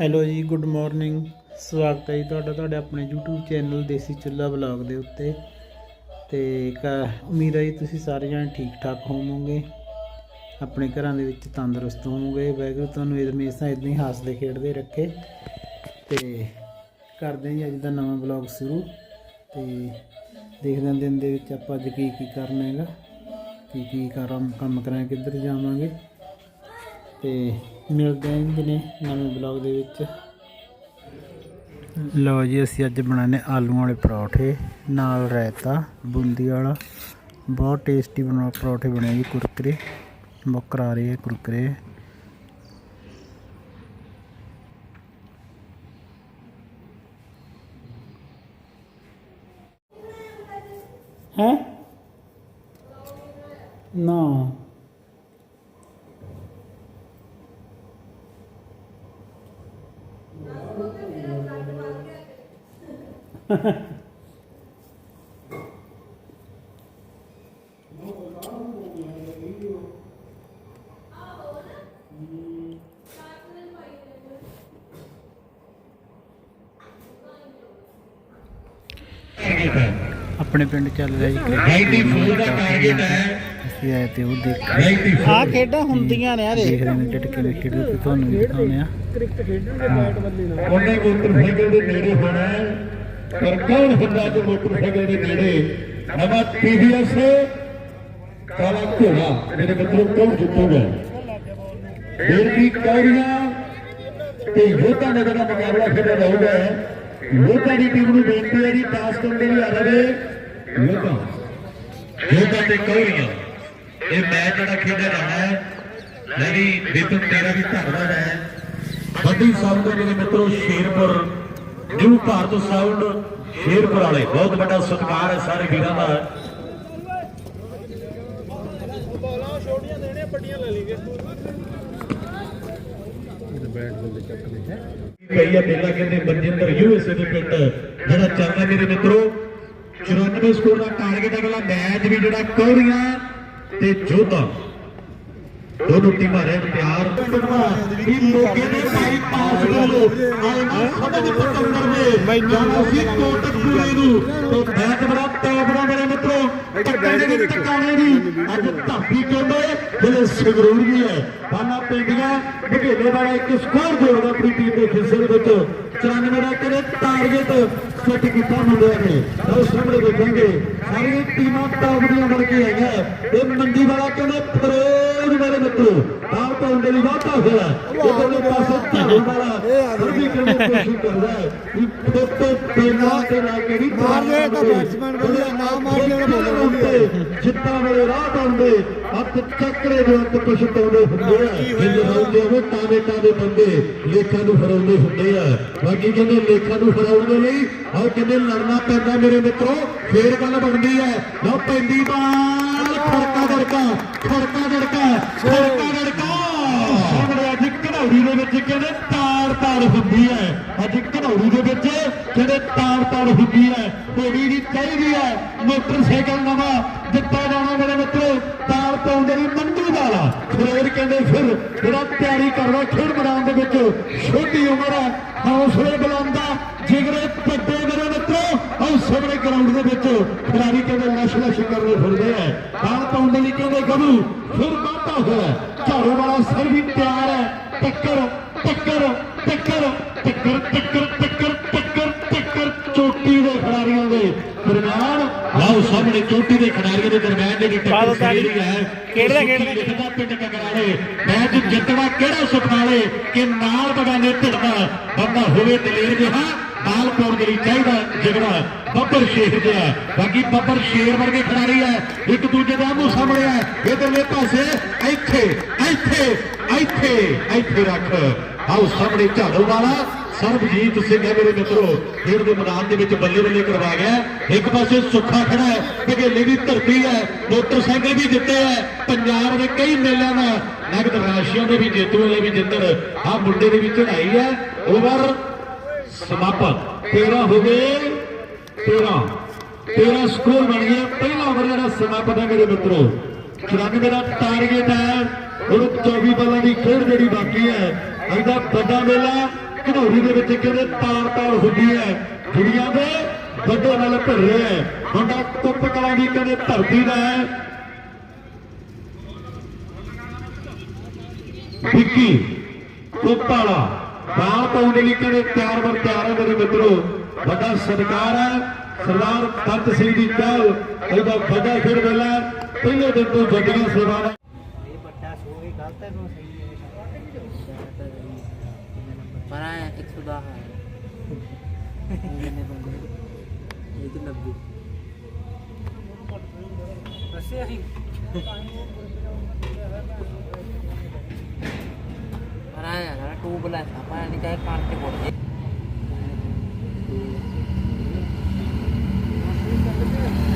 Hello ਜੀ good morning ਸਵਾਗਤ ਹੈ ਜੀ ਤੁਹਾਡਾ, ਤੁਹਾਡੇ ਆਪਣੇ YouTube ਚੈਨਲ ਦੇਸੀ ਚੁੱਲ੍ਹਾ ਵਲੌਗ ਦੇ ਉੱਤੇ। ਤੇ ਕ- ਉਮੀਦ ਹੈ ਜੀ ਤੁਸੀਂ ਸਾਰੇ ਜਣੇ ਠੀਕ ਠਾਕ ਹੋਵੋਗੇ। ਆਪਣੇ ਘਰਾਂ ਦੇ ਵਿੱਚ ਤੰਦਰੁਸਤ ਹੋਵੋਗੇ। ਵਾਹਿਗੁਰੂ ਤੁਹਾਨੂੰ ਇਹ ਹਮੇਸ਼ਾ ਇਦਾਂ ਹੀ ਹੱਸਦੇ ਖੇਡਦੇ ਰੱਖੇ। ਤੇ ਕਰਦੇ ਹਾਂ ਜੀ ਅੱਜ ਦਾ ਨਵਾਂ ਵਲੌਗ ਸ਼ੁਰੂ। ਤੇ ਦੇਖਦੇ ਹਾਂ ਦਿਨ ਦੇ ਵਿੱਚ ਆਪਾਂ ਅੱਜ ਕੀ ਕੀ ਕਰਨਾ ਹੈਗਾ। ਕੀ ਕੀ ਕੰਮ ਕੰਮ ਕਰਾਂਗੇ ਕਿੱਧਰ ਜਾਵਾਂਗੇ। ਤੇ ਮਿਲਦੇ ਹਾਂ ਜੀ ਨੇ ਨਵੇਂ ਬਲੌਗ ਦੇ ਵਿੱਚ। ਲਓ ਜੀ ਅਸੀਂ ਅੱਜ ਬਣਾਣੇ ਆਲੂਆਂ ਵਾਲੇ ਪਰੌਠੇ ਨਾਲ ਰਾਇਤਾ ਬੂੰਦੀ ਵਾਲਾ। ਬਹੁਤ ਟੇਸਟੀ ਬਣਾ ਪਰੌਠੇ ਬਣੇ ਜੀ ਕੁਰਕਰੇ। ਬਹੁਤ ਕਰਾਰੇ ਹੈ ਕੁਰਕਰੇ। ਹੈ? ਨਾ। ਆਪਣੇ ਪਿੰਡ ਚੱਲ ਰਿਹਾ ਜੀ ਕ੍ਰਿਕਟ ਅਸੀਂ ਆਏ ਤੇ ਉਹ ਦੇਖ ਆ ਖੇਡਾਂ ਹੁੰਦੀਆਂ ਨੇ ਆ ਦੇਖ। ਨੇ ਟਿਟ ਕੇ ਖੇਡਦੇ ਤੁਹਾਨੂੰ ਵੀ ਆ ਕ੍ਰਿਕਟ ਖੇਡਣ ਦੇ ਬੈਟ ਬੱਲੇ ਨਾਲ। ਉਹਨੇ ਕੋਲ ਸਾਈਕਲ ਦੇ ਨੇੜੇ ਹੋਣਾ ਹੈ। ਪਰ ਹੁੰਦਾ ਜੋ ਮੋਟਰਸਾਈਕਲ ਦੇ ਨੇੜੇ। ਨਵਾਂ TVS ਕਾਲਾ ਘੋੜਾ, ਮੇਰੇ ਮਿੱਤਰੋ, ਕੌਣ ਜਿੱਤੂਗਾ? ਬੇਰਕੀ ਕੌਰੀਆਂ ਤੇ ਯੋਧਾ ਨਗਰ ਦਾ ਮੁਕਾਬਲਾ ਖੇਡਿਆ ਜਾਊਗਾ। ਯੋਧਾ ਦੀ ਟੀਮ ਨੂੰ ਬੇਨਤੀ ਹੈ ਜੀ ਪਾਸ ਕਰਨ ਦੇ ਲਈ ਆ ਰਹੇ ਯੋਧਾ ਯੋਧਾ ਤੇ ਕੌਰੀਆਂ ਇਹ ਮੈਚ ਜਿਹੜਾ ਖੇਡਿਆ ਜਾਣਾ ਹੈ ਲੈ ਵੀ ਬਿਪਨ ਤੇਰਾ ਵੀ ਧੰਨਵਾਦ ਹੈ। ਵੱਡੀ ਸਾਹਿਬ ਦੇ ਮੇਰੇ ਮਿੱਤਰੋ, ਸ਼ੇਰਪੁਰ ਨਿਊ ਭਾਰਤ ਸਾਊਂਡ ਸ਼ੇਰਪੁਰ ਵਾਲੇ ਬਹੁਤ ਵੱਡਾ ਸਤਿਕਾਰ ਹੈ ਸਾਰੇ ਵੀਰਾਂ ਦਾ। ਭਈਆ ਮੇਲਾ ਕਹਿੰਦੇ ਮਨਜਿੰਦਰ ਯੂਐਸਏ ਦੇ ਪਿੰਡ, ਜਿਹੜਾ ਚੱਲਦਾ ਮੇਰੇ ਮਿੱਤਰੋ 94 ਸਕੋਰ ਦਾ ਟਾਰਗੇਟ ਅਗਲਾ ਮੈਚ ਵੀ ਜਿਹੜਾ ਕੌਰੀਆਂ ਤੇ ਜੋਧਾ। ਦੋਨੋਂ ਟੀਮਾਂ ਰਹਿਣ ਤਿਆਰ ਇਹ ਮੋਗੇ ਦੇ ਭਾਈ ਪਾਸ ਕਰੋ ਆਏ ਨਾ ਸਮਝ ਪਤੰਦਰ ਨੇ ਮੈਨੂੰ ਸੀ ਕੋਟਕਪੂਰੇ ਨੂੰ। ਤੇ ਮੈਚ ਬੜਾ ਟੌਪ ਦਾ ਮੇਰੇ ਮਿੱਤਰੋ ਟੱਕਰ ਦੇ ਵਿੱਚ ਟਿਕਾਣੇ ਦੀ। ਅੱਜ ਧਾਪੀ ਕਹਿੰਦੇ ਜਿਹੜੇ ਸੰਗਰੂਰ ਵੀ ਹੈ ਬਾਨਾ ਪਿੰਡੀਆਂ ਬਘੇਲੇ ਵਾਲਾ ਇੱਕ ਸਕੋਰ ਜੋੜਦਾ ਆਪਣੀ ਟੀਮ ਦੇ ਦੇ ਵਿੱਚ। 94 ਦਾ ਕਿਹੜੇ ਟਾਰਗੇਟ ਸੈੱਟ ਕੀਤਾ ਮੁੰਡਿਆਂ ਨੇ। ਲਓ ਸਾਹਮਣੇ ਦੇਖਾਂਗੇ ਸਾਰੀਆਂ ਟੀਮਾਂ ਟੌਪ ਦੀਆਂ ਬਣ ਕੇ ਆਈਆਂ। ਇਹ ਮੰਡੀ ਵਾਲਾ ਕਹਿੰਦੇ ਪਰੋਜ ਮੇਰੇ ਮਿੱਤਰੋ ਆਪ ਤੋਂ ਦੇ ਲਈ ਵਾਧਾ ਹੋਇਆ। ਇਧਰਲੇ ਪਾਸੇ ਝਾੜੂ ਵਾਲਾ ਉਹ ਵੀ ਕਹਿੰਦੇ ਕੋਸ਼ਿਸ਼ ਕਰਦਾ ਹੈ। ਕਿ ਫੋਟੋ ਪੈਨਾ ਤੇ ਲਾ ਕੇ ਨਹੀਂ ਮਾਰਦੇ ਤਾਂ batsman ਵਧੀਆ, ਨਾ ਮਾਰਦੇ ਤਾਂ bowler ਵਧੀਆ। ਜਿੱਤਾਂ ਵਾਲੇ ਰਾਹ ਪਾਉਂਦੇ ਹੱਥ ਚੱਕਰੇ ਦੇ ਉੱਤੇ ਪਛਤਾਉਂਦੇ ਹੁੰਦੇ ਆ। ਜਿੰਦੇ ਆ ਟਾਵੇ ਟਾਵੇ ਬੰਦੇ ਲੇਖਾਂ ਨੂੰ ਹਰਾਉਂਦੇ ਹੁੰਦੇ ਆ। ਬਾਕੀ ਕਹਿੰਦੇ ਲੇਖਾਂ ਨੂੰ ਹਰਾਉਣ ਦੇ ਲਈ ਆਹ ਕਹਿੰਦੇ ਲੜਨਾ ਪੈਂਦਾ ਮੇਰੇ ਮਿੱਤਰੋ ਫੇਰ ਗੱਲ ਬਣਦੀ ਹੈ ਲਓ ਪੈਂਦੀ ਬਾਲ ਖੜਕਾ ਦੜਕਾ ਖੜਕਾ ਦੜਕਾ ਖੜਕਾ ਦੜਕਾ। ਸਾਹਮਣੇ ਦੇ ਵਿੱਚ ਕਹਿੰਦੇ ਤਾਰ ਤਾਰ ਹੁੰਦੀ ਹੈ? ਅੱਜ ਘਨੌੜੀ ਦੇ ਵਿੱਚ ਕਹਿੰਦੇ ਤਾਰ ਤਾਰ ਹੁੰਦੀ ਹੈ? ਘੋੜੀ ਦੀ ਚਾਹੀਦੀ ਹੈ। ਮੋਟਰਸਾਈਕਲ ਨਵਾਂ ਦਿੱਤਾ ਜਾਣਾ ਮੇਰੇ ਮਿੱਤਰੋ। ਤਾਰ ਪਾਉਂਦੇ ਨਹੀਂ ਮੰਡੂ ਵਾਲਾ ਫਿਰ ਕਹਿੰਦੇ ਫਿਰ ਜਿਹੜਾ ਤਿਆਰੀ ਕਰਦਾ ਖੇਡ ਮੈਦਾਨ ਦੇ ਵਿੱਚ, ਛੋਟੀ ਉਮਰ ਹੈ। ਹੌਸਲੇ ਬੁਲੰਦਾ ਜਿਗਰੇ ਵੱਡੇ ਮੇਰੇ ਮਿੱਤਰੋ ਹੌਸਲੇ ਗਰਾਊਂਡ ਦੇ ਵਿੱਚ ਖਿਡਾਰੀ ਕਹਿੰਦੇ ਨਸ਼ਾ ਲਸ਼ ਕਰਦੇ ਫਿਰਦੇ ਆ। ਤਾਰ ਪਾਉਂਦੇ ਲਈ ਕਹਿੰਦੇ ਗਬੂ ਫਿਰ ਵਾਧਾ ਹੋਇਆ। ਝਾੜੂ ਵਾਲਾ ਸਰ ਵੀ ਤਿਆਰ ਹੈ। ਟੱਕਰ ਟੱਕਰ ਟੱਕਰ ਟੱਕਰ ਟੱਕਰ ਟੱਕਰ ਟੱਕਰ ਟੱਕਰ ਚੋਟੀ ਦੇ ਖਿਡਾਰੀਆਂ ਦੇ ਦਰਮਿਆਨ। ਲਓ ਸਾਹਮਣੇ ਚੋਟੀ ਦੇ ਖਿਡਾਰੀਆਂ ਦੇ ਦਰਮਿਆਨ ਦਿਓ ਟੱਕਰ। ਜਿਹੜੀ ਹੈ। ਖੇਡਦਾ- ਖੇਡਦਾ। ਲਿਖਦਾ ਪਿੰਡ ਕਗਰਾਲੇ ਮੈਚ ਜਿੱਤਣਾ ਕਿਹੜਾ ਸੁਖਾਲੇ ਕਿ ਨਾਲ ਬਗਾਨੇ ਢਿੜਦਾ ਬੰਦਾ ਹੋਵੇ ਦਲੇਰ ਜਿਹਾ। ਬਾਲ ਪਾਉਣ ਦੇ ਲਈ ਚਾਹੀਦਾ ਜਿਗੜਾ ਬੱਬਰ ਸ਼ੇਰ ਜਿਹਾ। ਬਾਕੀ ਬੱਬਰ ਸ਼ੇਰ ਵਰਗੇ ਖਿਡਾਰੀ ਹੈ। ਇੱਕ ਦੂਜੇ ਦੇ ਆਮੂ ਸਾਹਮਣੇ ਹੈ। ਇਧਰਲੇ ਪਾਸੇ ਇੱਥੇ ਰੱਖ। ਆਓ ਸਾਹਮਣੇ ਝਾੜੂ ਵਾਲਾ, ਸਰਬਜੀਤ ਸਿੰਘ ਹੈ ਮੇਰੇ ਮਿੱਤਰੋ। ਖੇਡ ਦੇ ਮੈਦਾਨ ਦੇ ਵਿੱਚ ਬੱਲੇ ਬੱਲੇ ਕਰਵਾ ਗਿਆ ਇੱਕ ਪਾਸੇ ਸੁੱਖਾ ਖੜਾ ਹੈ ਬਘੇਲੇ ਦੀ ਧਰਤੀ ਹੈ ਮੋਟਰਸਾਈਕਲ ਵੀ ਜਿੱਤੇ ਹੈ। ਪੰਜਾਬ ਦੇ ਕਈ ਮੇਲਿਆਂ ਦਾ ਨਗਦ ਰਾਸ਼ੀਆਂ ਦੇ ਵੀ ਜੇਤੂ ਵਾਲੇ ਵੀ ਜਿੱਤਣ। ਆ ਮੁੰਡੇ ਦੇ ਵੀ ਚੜਾਈ ਹੈ। ਓਵਰ ਸਮਾਪਤ। 13 ਹੋ ਗਏ। 13 13 ਸਕੋਰ ਬਣ ਗਿਆ ਪਹਿਲਾ ਓਵਰ ਜਿਹੜਾ ਸਮਾਪਤ ਹੈ ਮੇਰੇ ਮਿੱਤਰੋ। 94 ਦਾ ਟਾਰਗੇਟ ਹੈ। ਹੁਣ 24 ਬਾਲਾਂ ਦੀ ਖੇਡ ਜਿਹੜੀ ਬਾਕੀ ਹੈ ਇਹਦਾ ਵੱਡਾ ਮੇਲਾ ਘਨੌਰੀ ਦੇ ਵਿੱਚ ਕਹਿੰਦੇ ਤਾਰ ਤਾਰ ਹੁੰਦੀ ਹੈ? ਦੁਨੀਆ ਦੇ ਵੱਡੇ ਨਾਲ ਭਿੜ ਰਿਹਾ ਹੈ। ਮੁੰਡਾ ਕੁੱਪ ਕਲਾਂ ਦੀ ਕਹਿੰਦੇ ਧਰਤੀ ਦਾ ਹੈ। ਵਿੱਕੀ ਕੋਪਾਲਾ ਬਾਲ ਪਾਉਣ ਦੇ ਲਈ ਕਹਿੰਦੇ ਤਿਆਰ ਬਰ ਤਿਆਰ ਹੈ ਮੇਰੇ ਮਿੱਤਰੋ। ਵੱਡਾ ਸਤਿਕਾਰ ਹੈ। ਸਰਦਾਰ ਤੰਤ ਸਿੰਘ ਦੀ ਚਾਲ ਇਹਦਾ ਵੱਡਾ ਖੇਡ ਵੇਲਾ ਪਹਿਲੇ ਦਿਨ ਤੋਂ ਵੱਡੀਆਂ ਸੇਵਾਵਾਂ डालता है वो सही है पर आया एक सौ दस आया एक नब्बे वैसे आई पर आया ना ट्यूब लाइन था पर निकाय कान के बोल Thank you.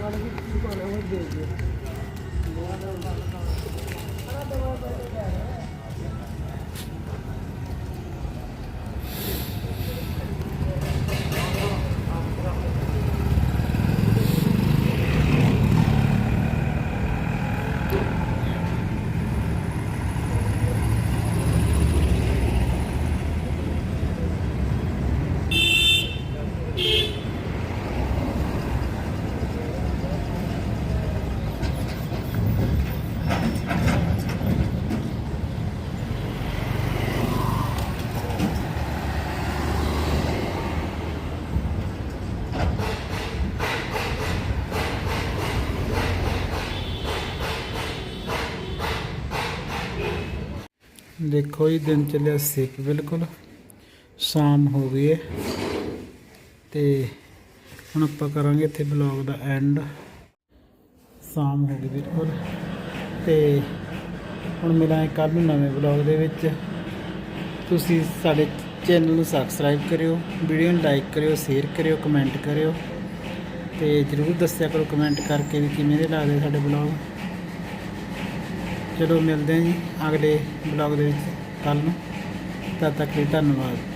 Agora a gente fica, não, meu Deus. ਦੇਖੋ ਜੀ, ਦਿਨ ਚੱਲਿਆ ਸਿੱਖ ਬਿਲਕੁਲ। ਸ਼ਾਮ ਹੋ ਗਈ ਹੈ ਤੇ ਹੁਣ ਆਪਾਂ ਕਰਾਂਗੇ ਇੱਥੇ ਬਲੌਗ ਦਾ ਐਂਡ ਸ਼ਾਮ ਹੋ ਗਈ ਬਿਲਕੁਲ। ਤੇ ਹੁਣ ਮਿਲਾਂਗੇ ਕੱਲ ਨੂੰ ਨਵੇਂ ਬਲੌਗ ਦੇ ਵਿੱਚ। ਤੁਸੀਂ ਸਾਡੇ ਚੈਨਲ ਨੂੰ ਸਬਸਕ੍ਰਾਈਬ ਕਰਿਓ ਵੀਡੀਓ ਨੂੰ ਲਾਈਕ ਕਰਿਓ ਸ਼ੇਅਰ ਕਰਿਓ ਕਮੈਂਟ ਕਰਿਓ। ਤੇ ਜਰੂਰ ਦੱਸਿਆ ਕਰੋ ਕਮੈਂਟ ਕਰਕੇ ਵੀ ਕਿਵੇਂ ਦੇ ਲੱਗਦੇ ਸਾਡੇ ਬਲੌਗ ਚਲੋ ਮਿਲਦੇ ਹਾਂ ਜੀ ਅਗਲੇ ਬਲੌਗ ਦੇ ਵਿੱਚ ਕੱਲ ਨੂੰ। ਤਦ ਤੱਕ ਲਈ ਧੰਨਵਾਦ।